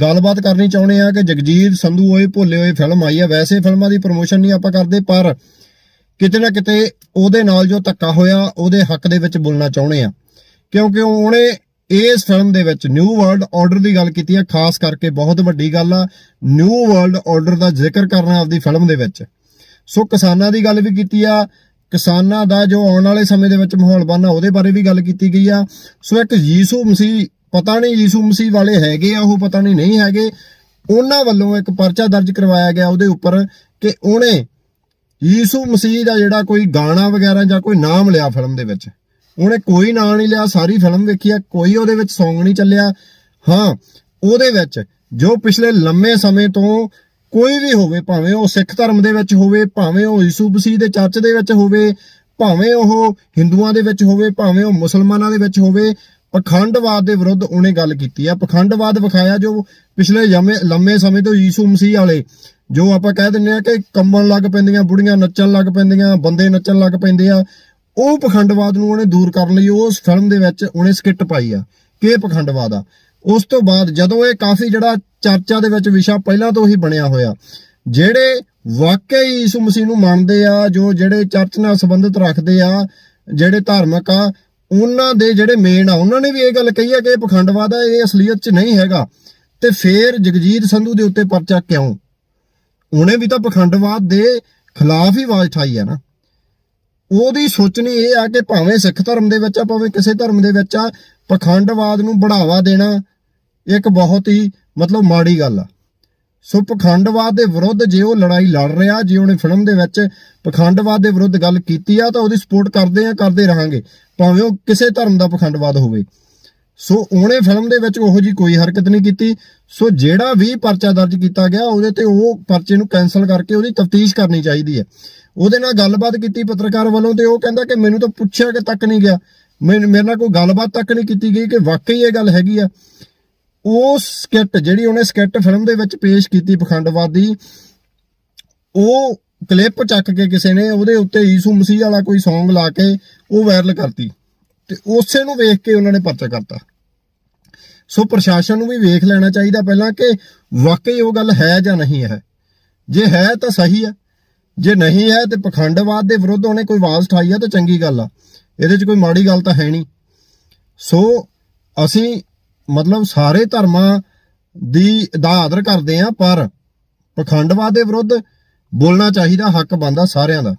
ਗੱਲਬਾਤ ਕਰਨੀ ਚਾਹੁੰਦੇ ਆ ਕਿ ਜਗਜੀਤ ਸੰਧੂ ਹੋਏ, ਭੋਲੇ ਹੋਏ ਫਿਲਮ ਆਈ ਆ ਵੈਸੇ ਫਿਲਮਾਂ ਦੀ ਪ੍ਰੋਮੋਸ਼ਨ ਨਹੀਂ ਆਪਾਂ ਕਰਦੇ, ਪਰ ਕਿਤੇ ਨਾ ਕਿਤੇ ਉਹਦੇ ਨਾਲ ਜੋ ਧੱਕਾ ਹੋਇਆ, ਉਹਦੇ ਹੱਕ ਦੇ ਵਿੱਚ ਬੋਲਣਾ ਚਾਹੁੰਦੇ ਆ ਕਿਉਂਕਿ ਉਹਨੇ ਇਸ ਫਿਲਮ ਦੇ ਵਿੱਚ ਨਿਊ ਵਰਲਡ ਆਰਡਰ ਦੀ ਗੱਲ ਕੀਤੀ ਆ ਖਾਸ ਕਰਕੇ ਬਹੁਤ ਵੱਡੀ ਗੱਲ ਆ ਨਿਊ ਵਰਲਡ ਆਰਡਰ ਦਾ ਜ਼ਿਕਰ ਕਰਨਾ ਆਪਦੀ ਫਿਲਮ ਦੇ ਵਿੱਚ। ਸੋ ਕਿਸਾਨਾਂ ਦੀ ਗੱਲ ਵੀ ਕੀਤੀ ਆ। ਕਿਸਾਨਾਂ ਦਾ ਜੋ ਆਉਣ ਵਾਲੇ ਸਮੇਂ ਦੇ ਵਿੱਚ ਮਾਹੌਲ ਬਣਨਾ, ਉਹਦੇ ਬਾਰੇ ਵੀ ਗੱਲ ਕੀਤੀ ਗਈ ਆ। ਸੋ ਇੱਕ ਯੀਸੂ ਮਸੀਹ ਪਤਾ ਨਹੀਂ ਯੀਸੂ ਮਸੀਹ ਵਾਲੇ ਹੈਗੇ ਆ, ਉਹ ਪਤਾ ਨਹੀਂ ਨਹੀਂ ਹੈਗੇ। ਉਹਨਾਂ ਵੱਲੋਂ ਇੱਕ ਪਰਚਾ ਦਰਜ ਕਰਵਾਇਆ ਗਿਆ ਉਹਦੇ ਉੱਪਰ ਕਿ ਉਹਨੇ ਯੀਸੂ ਮਸੀਹ ਦਾ ਜਿਹੜਾ ਕੋਈ ਗਾਣਾ ਵਗੈਰਾ ਜਾਂ ਕੋਈ ਨਾਮ ਲਿਆ ਫਿਲਮ ਦੇ ਵਿੱਚ। ਉਹਨੇ ਕੋਈ ਨਾਂ ਨਹੀਂ ਲਿਆ, ਸਾਰੀ ਫਿਲਮ ਵੇਖੀ ਆ, ਕੋਈ ਉਹਦੇ ਵਿੱਚ Song ਨਹੀਂ ਚੱਲਿਆ। ਹਾਂ, ਉਹਦੇ ਵਿੱਚ ਜੋ ਪਿਛਲੇ ਲੰਮੇ ਸਮੇਂ ਤੋਂ ਕੋਈ ਵੀ ਹੋਵੇ, ਭਾਵੇਂ ਉਹ ਸਿੱਖ ਧਰਮ ਦੇ ਵਿੱਚ ਹੋਵੇ, ਭਾਵੇਂ ਉਹ ਯਿਸੂ ਮਸੀਹ ਦੇ ਚਰਚ ਦੇ ਵਿੱਚ ਹੋਵੇ, ਭਾਵੇਂ ਉਹ ਹਿੰਦੂਆਂ ਦੇ ਵਿੱਚ ਹੋਵੇ, ਭਾਵੇਂ ਉਹ ਮੁਸਲਮਾਨਾਂ ਦੇ ਵਿੱਚ ਹੋਵੇ ਪਖੰਡਵਾਦ ਦੇ ਵਿਰੁੱਧ ਉਹਨੇ ਗੱਲ ਕੀਤੀ ਆ। ਪਖੰਡਵਾਦ ਵਿਖਾਇਆ ਜੋ ਪਿਛਲੇ ਲੰਮੇ ਸਮੇਂ ਤੋਂ ਯਿਸੂ ਮਸੀਹ ਵਾਲੇ, ਜੋ ਆਪਾਂ ਕਹਿ ਦਿੰਦੇ ਆ ਕਿ ਕੰਬਣ ਲੱਗ ਪੈਂਦੀਆਂ, ਬੁੜੀਆਂ ਨੱਚਣ ਲੱਗ ਪੈਂਦੀਆਂ, ਬੰਦੇ ਨੱਚਣ ਲੱਗ ਪੈਂਦੇ ਆ, ਉਹ ਪਖੰਡਵਾਦ ਨੂੰ ਉਹਨੇ ਦੂਰ ਕਰਨ ਲਈ ਉਸ ਫਿਲਮ ਦੇ ਵਿੱਚ ਉਹਨੇ ਸਕਿੱਟ ਪਾਈ ਆ। ਕਿ ਇਹ ਪਖੰਡਵਾਦ ਆ? ਉਸ ਤੋਂ ਬਾਅਦ ਜਦੋਂ ਇਹ ਕਾਫੀ ਜਿਹੜਾ ਚਰਚਾ ਦੇ ਵਿੱਚ ਵਿਸ਼ਾ ਪਹਿਲਾਂ ਤੋਂ ਹੀ ਬਣਿਆ ਹੋਇਆ, ਜਿਹੜੇ ਵਾਕਈ ਯਿਸੂ ਮਸੀਹ ਨੂੰ ਮੰਨਦੇ ਆ, ਜੋ ਜਿਹੜੇ ਚਰਚ ਨਾਲ ਸੰਬੰਧਿਤ ਰੱਖਦੇ ਆ, ਜਿਹੜੇ ਧਾਰਮਿਕ ਆ ਉਹਨਾਂ ਦੇ ਜਿਹੜੇ ਮੇਨ ਆ, ਉਹਨਾਂ ਨੇ ਵੀ ਇਹ ਗੱਲ ਕਹੀ ਹੈ ਕਿ ਇਹ ਪਖੰਡਵਾਦ ਆ, ਇਹ ਅਸਲੀਅਤ 'ਚ ਨਹੀਂ ਹੈਗਾ। ਤੇ ਫੇਰ ਜਗਜੀਤ ਸੰਧੂ ਦੇ ਉੱਤੇ ਪਰਚਾ ਕਿਉਂ? ਉਹਨੇ ਵੀ ਤਾਂ ਪਖੰਡਵਾਦ ਦੇ ਖਿਲਾਫ ਹੀ ਆਵਾਜ਼ ਉਠਾਈ ਹੈ ਨਾ। ਉਹਦੀ ਸੋਚਣੀ ਇਹ ਆ ਕਿ ਭਾਵੇਂ ਸਿੱਖ ਧਰਮ ਦੇ ਵਿੱਚ ਆ, ਭਾਵੇਂ ਕਿਸੇ ਧਰਮ ਦੇ ਵਿੱਚ ਆ, ਪਖੰਡਵਾਦ ਨੂੰ ਬੜਾਵਾ ਦੇਣਾ ਇੱਕ ਬਹੁਤ ਹੀ ਮਤਲਬ ਮਾੜੀ ਗੱਲ ਆ। ਸੋ ਪਖੰਡਵਾਦ ਦੇ ਵਿਰੁੱਧ ਜੇ ਉਹ ਲੜਾਈ ਲੜ ਰਿਹਾ, ਜੇ ਉਹਨੇ ਫਿਲਮ ਦੇ ਵਿੱਚ ਪਖੰਡਵਾਦ ਦੇ ਵਿਰੁੱਧ ਗੱਲ ਕੀਤੀ ਆ, ਤਾਂ ਉਹਦੀ ਸਪੋਰਟ ਕਰਦੇ ਆ, ਕਰਦੇ ਰਹਾਂਗੇ। ਭਾਵੇਂ ਉਹ ਕਿਸੇ ਧਰਮ ਦਾ ਪਖੰਡਵਾਦ ਹੋਵੇ। ਸੋ ਉਹਨੇ ਫਿਲਮ ਦੇ ਵਿੱਚ ਉਹੋ ਜੀ ਕੋਈ ਹਰਕਤ ਨਹੀਂ ਕੀਤੀ। ਸੋ ਜਿਹੜਾ ਵੀ ਪਰਚਾ ਦਰਜ ਕੀਤਾ ਗਿਆ, ਉਹਦੇ ਤੇ ਉਹ ਪਰਚੇ ਨੂੰ ਕੈਨਸਲ ਕਰਕੇ ਉਹਦੀ ਤਫਤੀਸ਼ ਕਰਨੀ ਚਾਹੀਦੀ ਹੈ। ਉਹਦੇ ਨਾਲ ਗੱਲਬਾਤ ਕੀਤੀ ਪੱਤਰਕਾਰ ਵੱਲੋਂ ਤੇ ਉਹ ਕਹਿੰਦਾ ਕਿ ਮੈਨੂੰ ਤਾਂ ਪੁੱਛਿਆ ਕਿ ਤੱਕ ਨਹੀਂ ਗਿਆ। ਮੈਨੂੰ ਮੇਰੇ ਨਾਲ ਕੋਈ ਗੱਲਬਾਤ ਤੱਕ ਨਹੀਂ ਕੀਤੀ ਗਈ ਕਿ ਵਾਕਈ ਇਹ ਗੱਲ ਹੈਗੀ ਆ। ਉਹ ਸਕਿੱਟ ਜਿਹੜੀ ਉਹਨੇ ਸਕਿੱਟ ਫਿਲਮ ਦੇ ਵਿੱਚ ਪੇਸ਼ ਕੀਤੀ ਪਖੰਡਵਾਦੀ, ਉਹ ਕਲਿੱਪ ਚੱਕ ਕੇ ਕਿਸੇ ਨੇ ਉਹਦੇ ਉੱਤੇ ਈਸੂ ਮਸੀਹ ਵਾਲਾ ਕੋਈ Song ਲਾ ਕੇ ਉਹ ਵਾਇਰਲ ਕਰਤੀ ਤੇ ਉਸੇ ਨੂੰ ਵੇਖ ਕੇ ਉਹਨਾਂ ਨੇ ਪਰਚਾ ਕਰਤਾ। ਸੋ ਪ੍ਰਸ਼ਾਸਨ ਨੂੰ ਵੀ ਵੇਖ ਲੈਣਾ ਚਾਹੀਦਾ ਪਹਿਲਾਂ ਕਿ ਵਾਕਈ ਉਹ ਗੱਲ ਹੈ ਜਾਂ ਨਹੀਂ ਹੈ। ਜੇ ਹੈ ਤਾਂ ਸਹੀ ਹੈ, ਜੇ ਨਹੀਂ ਹੈ ਤੇ ਪਖੰਡਵਾਦ ਦੇ ਵਿਰੁੱਧ ਉਹਨੇ ਕੋਈ ਆਵਾਜ਼ ਉਠਾਈ ਆ ਤਾਂ ਚੰਗੀ ਗੱਲ ਆ, ਇਹਦੇ 'ਚ ਕੋਈ ਮਾੜੀ ਗੱਲ ਤਾਂ ਹੈ ਨਹੀਂ। ਸੋ ਅਸੀਂ ਮਤਲਬ ਸਾਰੇ ਧਰਮਾਂ ਦੀ ਦਾ ਆਦਰ ਕਰਦੇ ਆ ਪਰ ਪਖੰਡਵਾਦ ਦੇ ਵਿਰੁੱਧ ਬੋਲਣਾ ਚਾਹੀਦਾ ਹੱਕ ਬੰਦਾ ਸਾਰਿਆਂ ਦਾ।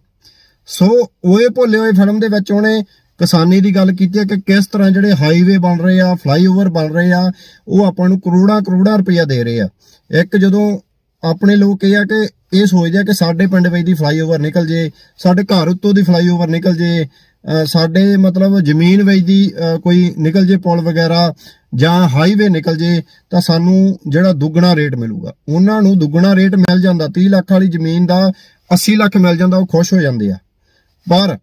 ਸੋ ਓਏ ਭੋਲੇ ਹੋਏ ਫਿਲਮ ਦੇ ਵਿੱਚ ਉਹਨੇ ਕਿਸਾਨੀ ਦੀ ਗੱਲ ਕੀਤੀ ਹੈ ਕਿ ਕਿਸ ਤਰ੍ਹਾਂ ਜਿਹੜੇ ਹਾਈਵੇ ਬਣ ਰਹੇ ਆ ਫਲਾਈਓਵਰ ਬਣ ਰਹੇ ਆ ਉਹ ਆਪਾਂ ਨੂੰ ਕਰੋੜਾਂ ਕਰੋੜਾਂ ਰੁਪਈਆ ਦੇ ਰਹੇ ਆ। ਇੱਕ ਜਦੋਂ ਆਪਣੇ ਲੋਕ ਇਹ ਆ ਕਿ ਇਹ ਸੋਚਦੇ ਆ ਕਿ ਸਾਡੇ ਪਿੰਡ ਵਿੱਚ ਦੀ ਫਲਾਈਓਵਰ ਨਿਕਲ ਜੇ ਸਾਡੇ ਘਰ ਉੱਤੋਂ ਦੀ ਫਲਾਈਓਵਰ ਨਿਕਲ ਜੇ ਅ, ਸਾਡੇ ਮਤਲਬ ਜ਼ਮੀਨ ਵਿੱਚ ਦੀ ਅ, ਕੋਈ ਨਿਕਲ ਜੇ ਪੁਲ ਵਗੈਰਾ ਜਾਂ ਹਾਈਵੇ ਨਿਕਲ ਜੇ, ਤਾਂ ਸਾਨੂੰ ਜਿਹੜਾ ਦੁੱਗਣਾ ਰੇਟ ਮਿਲੂਗਾ। ਉਹਨਾਂ ਨੂੰ ਦੁੱਗਣਾ ਰੇਟ ਮਿਲ ਜਾਂਦਾ 30 ਲੱਖ ਵਾਲੀ ਜ਼ਮੀਨ ਦਾ 80 ਲੱਖ ਮਿਲ ਜਾਂਦਾ, ਉਹ ਖੁਸ਼ ਹੋ ਜਾਂਦੇ ਆ। ਪਰ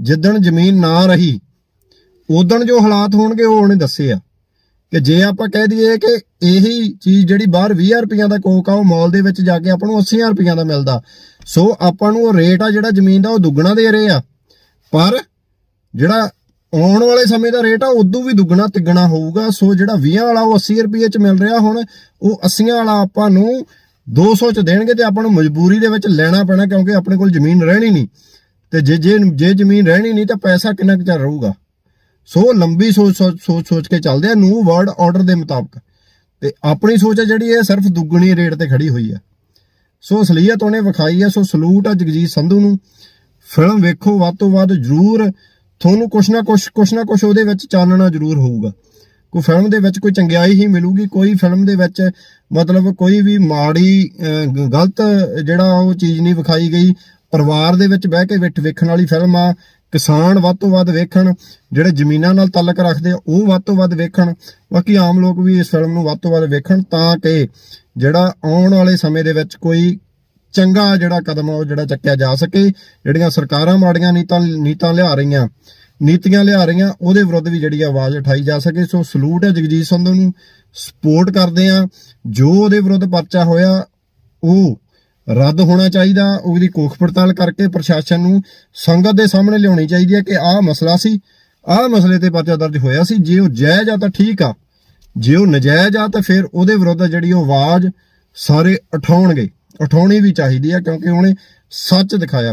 ਜਿੱਦਣ ਜ਼ਮੀਨ ਨਾ ਰਹੀ ਉਦਣ ਜੋ ਹਾਲਾਤ ਹੋਣਗੇ, ਉਹ ਉਹਨੇ ਦੱਸੇ ਆ। ਕਿ ਜੇ ਆਪਾਂ ਕਹਿ ਦਈਏ ਕਿ ਇਹੀ ਚੀਜ਼ ਜਿਹੜੀ ਬਾਹਰ 20000 ਰੁਪਈਆ ਦਾ ਕੋਕ ਆ, ਉਹ ਮਾਲ ਦੇ ਵਿੱਚ ਜਾ ਕੇ ਆਪਾਂ ਨੂੰ 80000 ਰੁਪਈਆ ਦਾ ਮਿਲਦਾ। ਸੋ ਆਪਾਂ ਨੂੰ ਉਹ ਰੇਟ ਆ ਜਿਹੜਾ ਜ਼ਮੀਨ ਦਾ, ਉਹ ਦੁੱਗਣਾ ਦੇ ਰਹੇ ਆ। ਪਰ ਜਿਹੜਾ ਆਉਣ ਵਾਲੇ ਸਮੇਂ ਦਾ ਰੇਟ ਆ, ਉਦੋਂ ਵੀ ਦੁੱਗਣਾ ਤਿੱਗਣਾ ਹੋਊਗਾ। ਸੋ ਜਿਹੜਾ 20 ਵਾਲਾ ਉਹ 80 ਰੁਪਏ ਚ ਮਿਲ ਰਿਹਾ ਹੁਣ, ਉਹ 80 ਵਾਲਾ ਆਪਾਂ ਨੂੰ 200 ਚ ਦੇਣਗੇ ਤੇ ਆਪਾਂ ਨੂੰ ਮਜਬੂਰੀ ਦੇ ਵਿੱਚ ਲੈਣਾ ਪੈਣਾ ਕਿਉਂਕਿ ਆਪਣੇ ਕੋਲ ਜ਼ਮੀਨ ਰਹਿਣੀ ਨਹੀਂ। ਤੇ ਜੇ ਜੇ ਜੇ ਜ਼ਮੀਨ ਰਹਿਣੀ ਨਹੀਂ ਤਾਂ ਪੈਸਾ ਕਿੰਨਾ ਕੁ ਚਿਰ ਰਹੂਗਾ। ਸੋ ਲੰਬੀ ਸੋਚ ਸੋਚ ਸੋਚ ਕੇ ਚੱਲਦੇ ਆ ਨਿਊ ਵਰਲਡ ਆਰਡਰ ਦੇ ਮੁਤਾਬਕ। ਤੇ ਆਪਣੀ ਸੋਚ ਹੈ ਜਿਹੜੀ, ਇਹ ਸਿਰਫ ਦੁੱਗਣੀ ਰੇਟ ਤੇ ਖੜੀ ਹੋਈ ਹੈ ਸੋ ਅਸਲੀਅਤ ਉਹਨੇ ਵਿਖਾਈ ਹੈ ਸੋ ਸਲੂਟ ਆ ਜਗਜੀਤ ਸੰਧੂ ਨੂੰ। ਫਿਲਮ ਵੇਖੋ, ਵੱਧ ਤੋਂ ਵੱਧ ਜਰੂਰ ਤੁਹਾਨੂੰ ਕੁਛ ਨਾ ਕੁਛ ਕੁਛ ਨਾ ਕੁਛ ਉਹਦੇ ਵਿੱਚ ਚਾਨਣਾ ਜਰੂਰ ਹੋਊਗਾ। ਕੋਈ ਫਿਲਮ ਦੇ ਵਿੱਚ ਕੋਈ ਚੰਗਿਆਈ ਹੀ ਮਿਲੂਗੀ, ਕੋਈ ਫਿਲਮ ਦੇ ਵਿੱਚ ਮਤਲਬ ਕੋਈ ਵੀ ਮਾੜੀ ਗਲਤ ਜਿਹੜਾ ਉਹ ਚੀਜ਼ ਨਹੀਂ ਵਿਖਾਈ ਗਈ। ਪਰਿਵਾਰ ਦੇ ਵਿੱਚ ਬਹਿ ਕੇ ਵਿੱਚ ਵੇਖਣ ਵਾਲੀ ਫਿਲਮ ਆ। ਕਿਸਾਨ ਵੱਧ ਤੋਂ ਵੱਧ ਵੇਖਣ, ਜਿਹੜੇ ਜ਼ਮੀਨਾਂ ਨਾਲ ਤਾਲੁਕ ਰੱਖਦੇ ਆ, ਉਹ ਵੱਧ ਤੋਂ ਵੱਧ ਵੇਖਣ। ਬਾਕੀ ਆਮ ਲੋਕ ਵੀ ਇਸ ਫਿਲਮ ਨੂੰ ਵੱਧ ਤੋਂ ਵੱਧ ਵੇਖਣ ਤਾਂ ਕਿ ਜਿਹੜਾ ਆਉਣ ਵਾਲੇ ਸਮੇਂ ਦੇ ਵਿੱਚ ਕੋਈ ਚੰਗਾ ਜਿਹੜਾ ਕਦਮ ਉਹ ਜਿਹੜਾ ਚੱਕਿਆ ਜਾ ਸਕੇ। ਜਿਹੜੀਆਂ ਸਰਕਾਰਾਂ ਮਾੜੀਆਂ ਨੀਤਾਂ ਨੀਤਾਂ ਲਿਆ ਰਹੀਆਂ, ਨੀਤੀਆਂ ਲਿਆ ਰਹੀਆਂ, ਉਹਦੇ ਵਿਰੁੱਧ ਵੀ ਜਿਹੜੀ ਆਵਾਜ਼ ਉਠਾਈ ਜਾ ਸਕੇ। ਸੋ ਸਲੂਟ ਹੈ ਜਗਜੀਤ ਸੰਧੂ ਨੂੰ। ਸਪੋਰਟ ਕਰਦੇ ਆ। ਜੋ ਉਹਦੇ ਵਿਰੁੱਧ ਪਰਚਾ ਹੋਇਆ, ਉਹ ਰੱਦ ਹੋਣਾ ਚਾਹੀਦਾ। ਉਹਦੀ ਕੋਖ ਪੜਤਾਲ ਕਰਕੇ ਪ੍ਰਸ਼ਾਸਨ ਨੂੰ ਸੰਗਤ ਦੇ ਸਾਹਮਣੇ ਲਿਆਉਣੀ ਚਾਹੀਦੀ ਹੈ ਕਿ ਆਹ ਮਸਲਾ ਸੀ, ਆਹ ਮਸਲੇ ਤੇ ਪਰਚਾ ਦਰਜ ਹੋਇਆ ਸੀ। ਜੇ ਉਹ ਜਾਇਜ਼ ਆ ਤਾਂ ਠੀਕ ਆ। ਜੇ ਉਹ ਨਜਾਇਜ਼ ਆ ਤਾਂ ਫਿਰ ਉਹਦੇ ਵਿਰੁੱਧ ਜਿਹੜੀ ਉਹ ਆਵਾਜ਼ ਸਾਰੇ ਉਠਾਉਣਗੇ। ਉਠਾਉਣੀ ਵੀ ਚਾਹੀਦੀ ਹੈ ਕਿਉਂਕਿ ਉਹਨੇ ਸੱਚ ਦਿਖਾਇਆ।